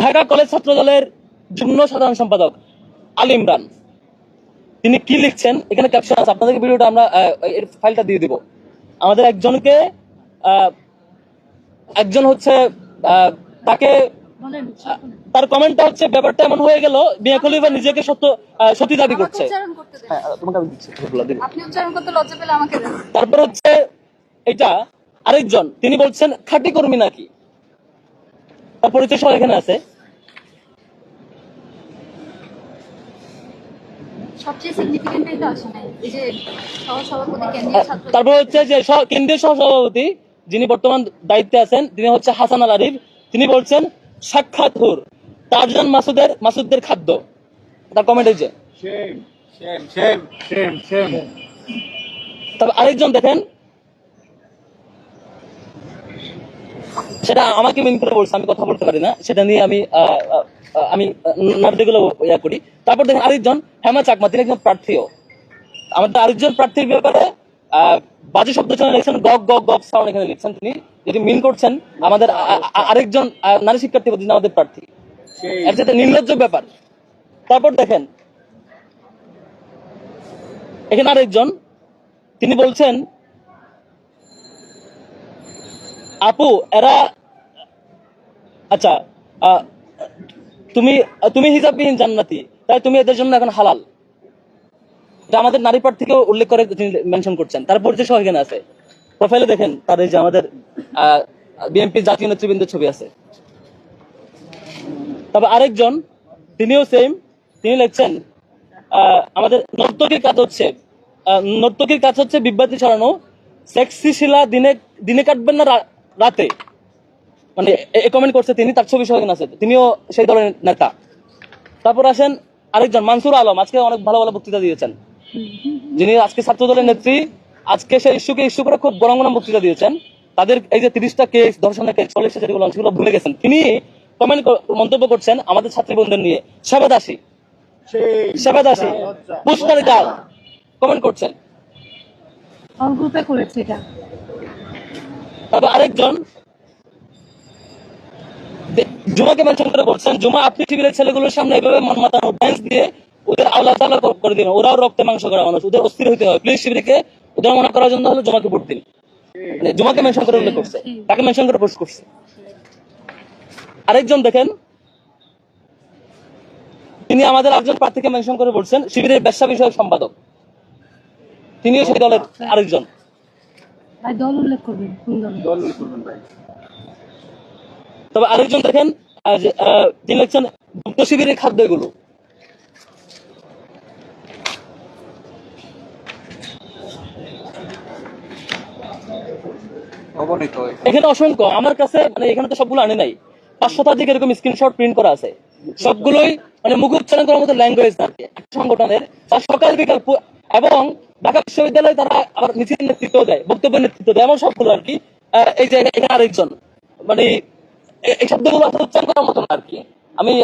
Dhaka college ছাত্র দলের যুগ্ম সাধারণ সম্পাদক আল ইমরান। তিনি কি লিখছেন? এখানে ক্যাপশন আছে। আপনাদেরকে ভিডিওটা আমরা এর ফাইলটা দিয়ে দিব। আমাদের একজনকে আহ, একজন হচ্ছে আহ, তাকে তার কমেন্টটা হচ্ছে ব্যাপারটা এমন হয়ে গেল মিয়া খলিফা নিজেকে সত্য আহ, সতী দাবি করছে। হ্যাঁ তোমাকে আমি দিচ্ছি এগুলো দিব। আপনি উচ্চারণ করতে লজ্জা পেলে আমাকে তারপর হচ্ছে এটা আরেকজন তিনি বলছেন খাঁটি কর্মী নাকি? কেন্দ্রীয় ছাত্র তারপর হচ্ছে যে কেন্দ্রীয় সহসভাপতি যিনি বর্তমান দায়িত্বে আছেন তিনি হচ্ছে হাসান আল আরিফ। তিনি বলছেন সাক্ষাৎ হুর তারজান মাসুদের মাসুদদের খাদ্য। তার কমেন্ট হয়েছে. তবে আরেকজন দেখেন সেটা আমাকে মিন করে বলছে আমি কথা বলতে পারি না। সেটা নিয়ে আমি আমি নাটকগুলো ইয়া করি। তারপর দেখেন আরেকজন হেমা চাকমা তিনি একজন প্রার্থীও। আমাদের আরেকজন প্রার্থীর ব্যাপারে বাজে শব্দ লিখছেন গগ গগ গগ সাউন্ড এখানে লিখছেন তিনি। যদি মিন করছেন আমাদের আরেকজন নারী শিক্ষার্থী তিনি আমাদের প্রার্থী। এর সাথে নির্লজ্জ ব্যাপার। তারপর দেখেন এখানে আরেকজন তিনি বলছেন আপু এরা আচ্ছা তুমি তুমি হিজাববিহীন জান্নাতি, তাই তুমি এদের জন্য এখন হালাল। এটা আমাদের নারী প্রার্থীকেও উল্লেখ করে তিনি মেনশন করছেন। তার পরিচয় সহ এখানে আছে। প্রোফাইলে দেখেন তার এই যে আমাদের বিএনপি জাতীয় নেতৃবৃন্দের ছবি আছে। তবে আরেকজন, তিনিও সেম তিনি লিখছেন আমাদের নর্তকীর কাজ হচ্ছে নর্তকীর কাজ হচ্ছে বিভ্রান্তি ছড়ানো সেক্সি শিলা দিনে দিনে কাটবেন না রাতে। মানে কমেন্ট করছে তিনি তার ছবি সহ আছে। তিনিও সেই দলের নেতা। তারপর আসেন আরেকজন মানসুর আলম। আজকে অনেক ভালো ভালো বক্তৃতা দিয়েছেন। যিনি আজকে ছাত্র দলের নেত্রী আজকে সেই ইস্যুকে ইস্যু করে খুব বড় বড় বক্তৃতা দিয়েছেন। তাদের এই যে তিরিশটা কেস ধর্ষণের কেস চল্লিশটা যেগুলো সেগুলো ভুলে গেছেন। তিনি কমেন্ট মন্তব্য করছেন আমাদের ছাত্রী বন্ধুদের নিয়ে। সেবাদাসী Shame. সেবাদাসী পুষ্কর ডাল কমেন্ট করছেন। করেছে এটা। তারপর আরেকজন জুমাকে মেনশন করে বলছেন জুমা আপনি টিভির ছেলেগুলোর সামনে এভাবে মন মাতানো ড্যান্স দিয়ে ওদের আল্লাহ তাআলা করে দিন ওরাও রক্তে মাংস করা মানুষ ওদের অস্থির হতে হয়। প্লিজ শিবিরকে ওদের মনে করার জন্য হলো জুমাকে ভোট দিন। মানে জুমাকে মেনশন করে উল্লেখ করছে তাকে মেনশন করে পোস্ট করছে। আরেকজন দেখেন তিনি আমাদের একজন প্রার্থীকে মেনশন করে বলছেন শিবিরের ব্যবসা বিষয়ক সম্পাদক। তিনিও সেই দলের আরেকজন। ভাই দল উল্লেখ করবেন কোন দল? দল করবেন ভাই। তবে আরেকজন দেখেন তিনি লিখছেন গুপ্ত শিবিরের খাদ্য এগুলো এখানে অসংখ্য আমার কাছে মানে এখানে তো সবগুলো আনে নাই। পাঁচ শতাধিক এরকম স্ক্রিনশট প্রিন্ট করা আছে। সবগুলোই মানে মুখ উচ্চারণ করার মতো ল্যাঙ্গুয়েজ আর কি সংগঠনের। তার সকাল বিকাল এবং ঢাকা বিশ্ববিদ্যালয়ে তারা আবার মিছিল নেতৃত্ব দেয় বক্তব্য নেতৃত্ব দেয় এমন সবগুলো আর কি। আহ, এই যে এখানে আরেকজন মানে এই শব্দগুলো আসলে উচ্চারণ করার আর কি। আমি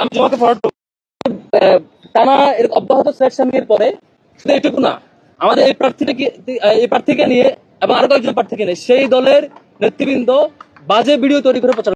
আমি তোমাকে টানা এর অব্যাহত সিলেকশনের পরে শুধু এটুকু না, আমাদের এই প্রার্থীটাকে, এই প্রার্থীকে নিয়ে এবং আরও কয়েকজন প্রার্থীকে নিয়ে, সেই দলের নেতৃবৃন্দ বাজে ভিডিও তৈরি করে প্রচার